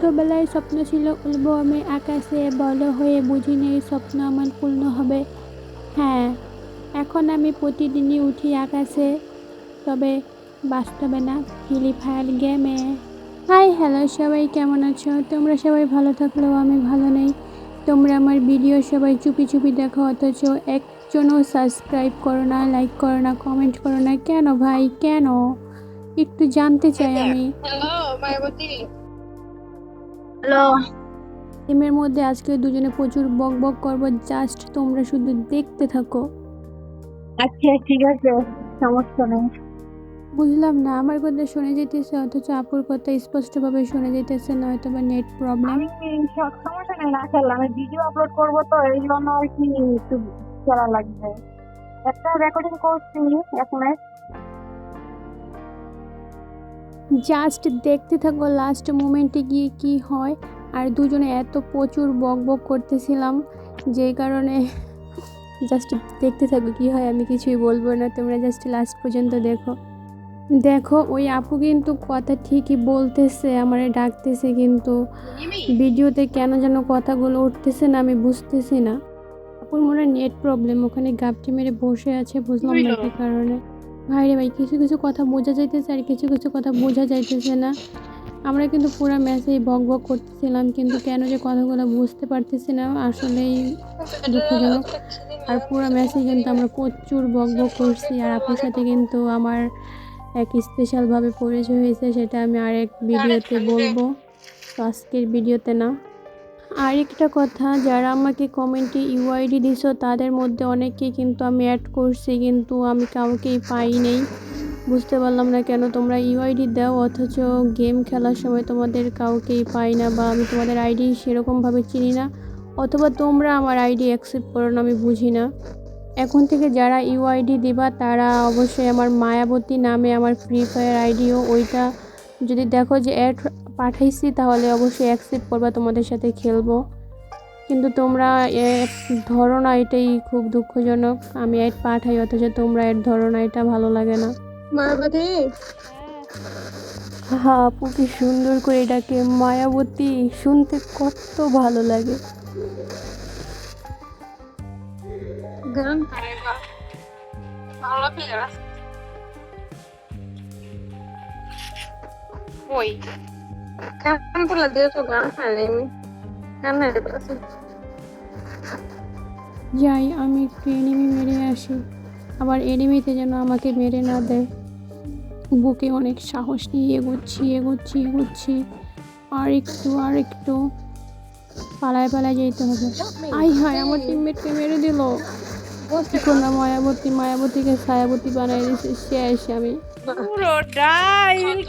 ছোটোবেলায় স্বপ্ন ছিল উড়বো আমি আকাশে বড় হয়ে বুঝি নেই স্বপ্ন আমার পূর্ণ হবে। হ্যাঁ এখন আমি প্রতিদিনই উঠি আকাশে, তবে বাস্তবে না ফ্রি ফায়ার গেমে। হাই, হ্যালো সবাই, কেমন আছো? তোমরা সবাই ভালো থাকলেও আমি ভালো নেই। তোমরা আমার ভিডিও সবাই চুপি চুপি দেখো, অথচ একজনও সাবস্ক্রাইব করো না, লাইক করো না, কমেন্ট করো না। কেন ভাই? কেন? একটু জানতে চাই আমি। হ্যালো। মধ্যে আজকে দুজনে প্রচুর বক বক করব জাস্ট তোমরা শুধু দেখতে থাকো। আচ্ছা ঠিক আছে সমস্যা নেই। বুঝলাম না আমার কথা শুনে যেতেছে অথচ আপুর কথা স্পষ্টভাবে শুনে যেতেছে না হয়তো বা নেট প্রবলেম সমস্যা নেই? না খেললাম আমি ভিডিও আপলোড করব তো এই জন্য আর কি একটু চলা লাগবে। একটা রেকর্ডিং করছি এক মিনিট জাস্ট দেখতে থাকো লাস্ট মোমেন্টে গিয়ে কি হয়? আর দুজনে এত প্রচুর বক বক করতেছিলাম যেই কারণে জাস্ট দেখতে থাকো কি হয় আমি কিছুই বলব না তোমরা জাস্ট লাস্ট পর্যন্ত দেখো। দেখো ওই আপু কিন্তু কথা ঠিকই বলতেছে আমারে ডাকতেছে কিন্তু। ভিডিওতে কেন যেন কথাগুলো উঠতেছে না আমি বুঝতেছি না। আপুর মনে হয় নেট প্রবলেম ওখানে গাপটি মেরে বসে আছে বুঝলাম না কারণে। ভাই রে ভাই কিছু কিছু কথা বোঝা যাইতেছে আর কিছু কিছু কথা বোঝা যাইতেছে না। আমরা কিন্তু পুরো ম্যাচেই বক বক করতেছিলাম কিন্তু কেন যে কথাগুলো বুঝতে পারতেছি না। আসলেই দুঃখজনক। আর পুরো ম্যাচে কিন্তু আমরা প্রচুর বক বক করছি। আর আপনার সাথে কিন্তু আমার এক স্পেশালভাবে পরিচয় হয়েছে সেটা আমি আরেক ভিডিওতে বলব। তো আজকের ভিডিওতে না। আরেকটা কথা, যারা আমাকে কমেন্টে ইউআইডি দিছো, তাদের মধ্যে অনেকে কিন্তু আমি অ্যাড করছি, কিন্তু আমি কাউকেই পাই নেই। বুঝতে পারলাম না কেন তোমরা ইউআইডি দাও, অথচ গেম খেলার সময় তোমাদের কাউকেই পাই না বা আমি তোমাদের আইডি সেরকমভাবে চিনি না, অথবা তোমরা আমার আইডি অ্যাকসেপ্ট করো না, আমি বুঝি না। এখন থেকে যারা ইউআইডি দিবা, তারা অবশ্যই আমার মায়াবতী নামে আমার ফ্রি ফায়ার আইডিও ওইটা যদি দেখো যে অ্যাড পাঠাইছি তাহলে অবশ্যই অ্যাকসেপ্ট করবা তোমাদের সাথে খেলব। কিন্তু তোমরা অ্যাড ধরো না এটাই খুব দুঃখজনক। আমি অ্যাড পাঠাই অথচ তোমরা এর ধরো না এটা ভালো লাগে না। মায়াবতী? হ্যাঁ আপু কি সুন্দর করে এটাকে মায়াবতী শুনতে কত ভালো লাগে। গান? ভালো পেয়ে ওই যাই, আমি একটু এনিমি মেরে আসি। আবার এনিমিতে যেন আমাকে মেরে না দেয়। বুকে অনেক সাহস নিয়ে এগোচ্ছি এগোচ্ছি এগোচ্ছি। আর একটু আর একটু পালায় পালায় যেতে হবে। আই হায়, আমার টিমমেটকে মেরে দিল। করলাম মায়াবতী, মায়াবতীকে ছায়াবতী বানাই দিয়েছে শেষ আমি। পুরোটাই